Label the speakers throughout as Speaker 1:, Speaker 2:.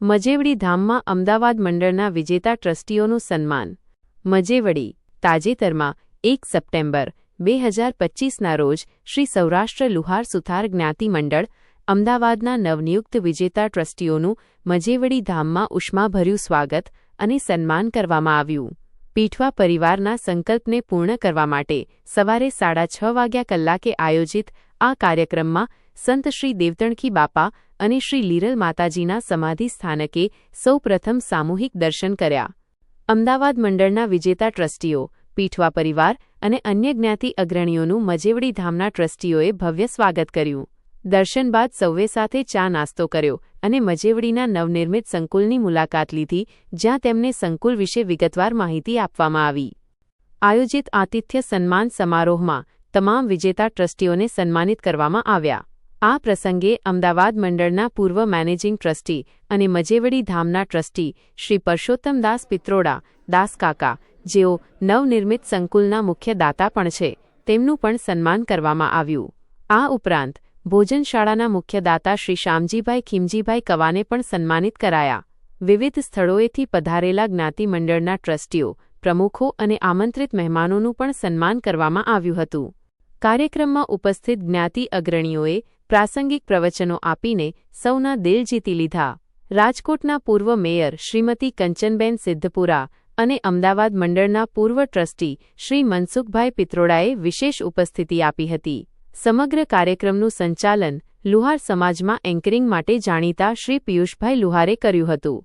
Speaker 1: મજેવડી ધામમાં અમદાવાદ મંડળના વિજેતા ટ્રસ્ટીઓનું સન્માન. મજેવડી, તાજેતરમાં, એક સપ્ટેમ્બર, બે હજાર પચીસના રોજ, શ્રી સૌરાષ્ટ્ર લુહાર સુથાર જ્ઞાતિ મંડળ, અમદાવાદના નવનિયુક્ત વિજેતા ટ્રસ્ટીઓનું મજેવડી ધામમાં ઉષ્માભર્યું સ્વાગત અને સન્માન કરવામાં આવ્યું. પીઠવા પરિવારના સંકલ્પને પૂર્ણ કરવા માટે સવારે સાડા છ વાગ્યા કલાકે આયોજિત આ કાર્યક્રમમાં સંત શ્રી દેવતણખી બાપા અને શ્રી લીરલ માતાજીના સમાધિ સ્થાનકે સૌપ્રથમ સામૂહિક દર્શન કર્યા. અમદાવાદ મંડળના વિજેતા ટ્રસ્ટીઓ, પીઠવા પરિવાર અને અન્ય જ્ઞાતિ અગ્રણીઓનું મજેવડી ધામના ટ્રસ્ટીઓએ ભવ્ય સ્વાગત કર્યું. દર્શન બાદ સૌએ સાથે ચા નાસ્તો કર્યો અને મજેવડીના નવનિર્મિત સંકુલની મુલાકાત લીધી, જ્યાં તેમને સંકુલ વિશે વિગતવાર માહિતી આપવામાં આવી. આયોજિત આતિથ્ય સન્માન સમારોહમાં તમામ વિજેતા ટ્રસ્ટીઓને સન્માનિત કરવામાં આવ્યા. આ પ્રસંગે અમદાવાદ મંડળના પૂર્વ મેનેજિંગ ટ્રસ્ટી અને મજેવડી ધામના ટ્રસ્ટી શ્રી પરસોત્તમદાસ પિત્રોડા દાસકાકા જેઓ નવનિર્મિત સંકુલના મુખ્ય દાતા પણ છે, તેમનું પણ સન્માન કરવામાં આવ્યું. આ ઉપરાંત, ભોજનશાળાના મુખ્ય દાતા શ્રી શામજીભાઈ ખીમજીભાઈ કવાને પણ સન્માનિત કરાયા. વિવિધ સ્થળોએથી પધારેલા જ્ઞાતિ મંડળના ટ્રસ્ટીઓ, પ્રમુખો અને આમંત્રિત મહેમાનોનું પણ સન્માન કરવામાં આવ્યું હતું. કાર્યક્રમમાં ઉપસ્થિત જ્ઞાતિ અગ્રણીઓએ પ્રાસંગિક પ્રવચનો આપીને સૌના દિલ જીતી લીધા. રાજકોટના પૂર્વ મેયર શ્રીમતી કંચનબેન સિદ્ધપુરા અને અમદાવાદ મંડળના પૂર્વ ટ્રસ્ટી શ્રી મનસુખભાઈ પિત્રોડાએ વિશેષ ઉપસ્થિતિ આપી હતી. સમગ્ર કાર્યક્રમનું સંચાલન લુહાર સમાજમાં એન્કરિંગ માટે જાણીતા શ્રી પિયુષભાઈ લુહારે કર્યું હતું.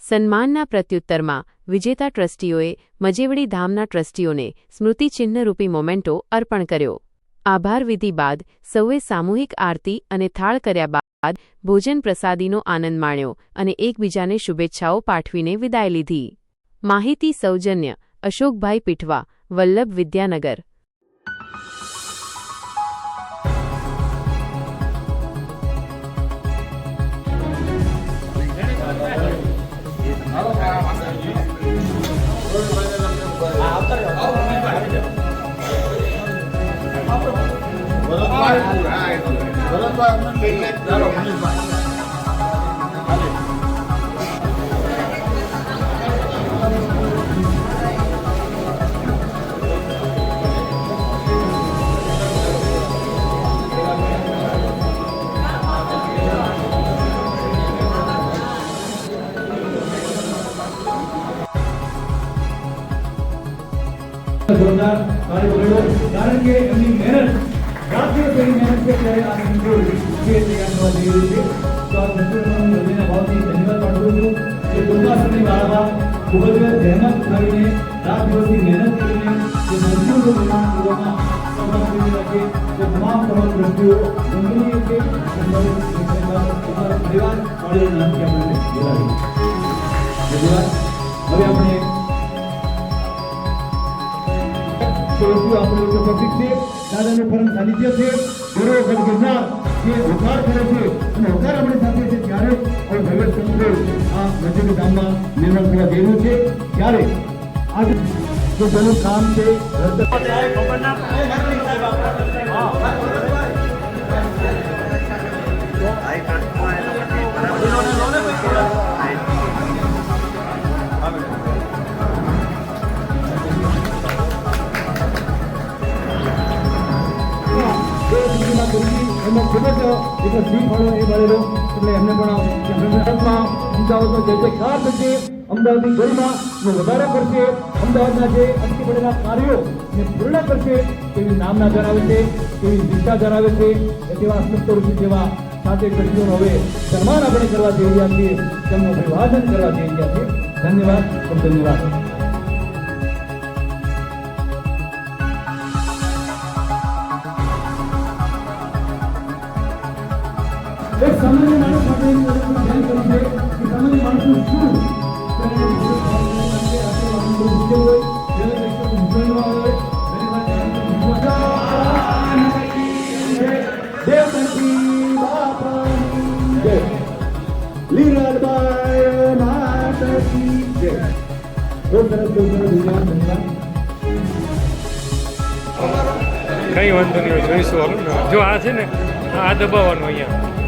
Speaker 1: સન્માનના પ્રત્યુત્તરમાં વિજેતા ટ્રસ્ટીઓએ મજેવડી ધામના ટ્રસ્ટીઓને સ્મૃતિચિહ્નરૂપી મોમેન્ટો અર્પણ કર્યો. આભાર વિધિ બાદ સૌએ સામૂહિક આરતી અને થાળ કર્યા બાદ ભોજન પ્રસાદીનો આનંદ માણ્યો અને એકબીજાને શુભેચ્છાઓ પાઠવીને વિદાય લીધી. માહિતી સૌજન્ય, અશોકભાઈ પીઠવા, વલ્લભ વિદ્યાનગર.
Speaker 2: જોરદાર કાર્ય કારણ કે એમની મહેનત રાત મહેનત છે ત્યારે આ સંકુલ વિજય તૈયાર જઈ રહ્યું છે તો આ સંકુલમાં હૃદયના ભાવથી ધન્યવાદ. પાઠવું છું કે ટૂંકા ગાળામાં ખૂબ જ મહેનત કરીને રાત મહેનત કરીને જે મંદિરોનું નિર્માણ કરવામાં સફળ છે તે તમામ તમામ દ્રષ્ટિઓ નોંધનીય છે હવે આપણે પરંતુ આપણે લોકો પ્રતિક છે દાદાનું પરમ સાનિધ્ય છે ગૌરવ ગઢ ગિરનાર જે હોકાર કરે છે અને હોકાર આપણી સાથે છે ત્યારે હવે ભવ્ય સંકુલ આ મજૂરી ગામમાં નિર્માણ થવા જઈ રહ્યું છે ત્યારે આજે જે જેનું કામ છે રદ એમાં ખૂબ જ એટલે શ્રી ફળો એ મળેલો. એટલે એમને પણ અમદાવાદમાં અમદાવાદનો જે જે ખાસ છે, અમદાવાદની ગોળમાં નો વધારો કરશે. અમદાવાદના જે અટકી પડેલા કાર્યો ને પૂર્ણ કરશે. તેવી નામના ધરાવે છે તેવી દિશા ધરાવે છે. તેવા સપ્તઋષિ જેવા સાથે કૃષ્ણનું હવે સન્માન આપણે કરવા જઈ રહ્યા છીએ. તેમનું અભિવાદન કરવા જઈ રહ્યા છીએ. ધન્યવાદ, ખૂબ ધન્યવાદ.
Speaker 3: કઈ વાંધો નહીં જોઈશું હાલો. જો આ છે ને આ દબાવવાનું અહીંયા.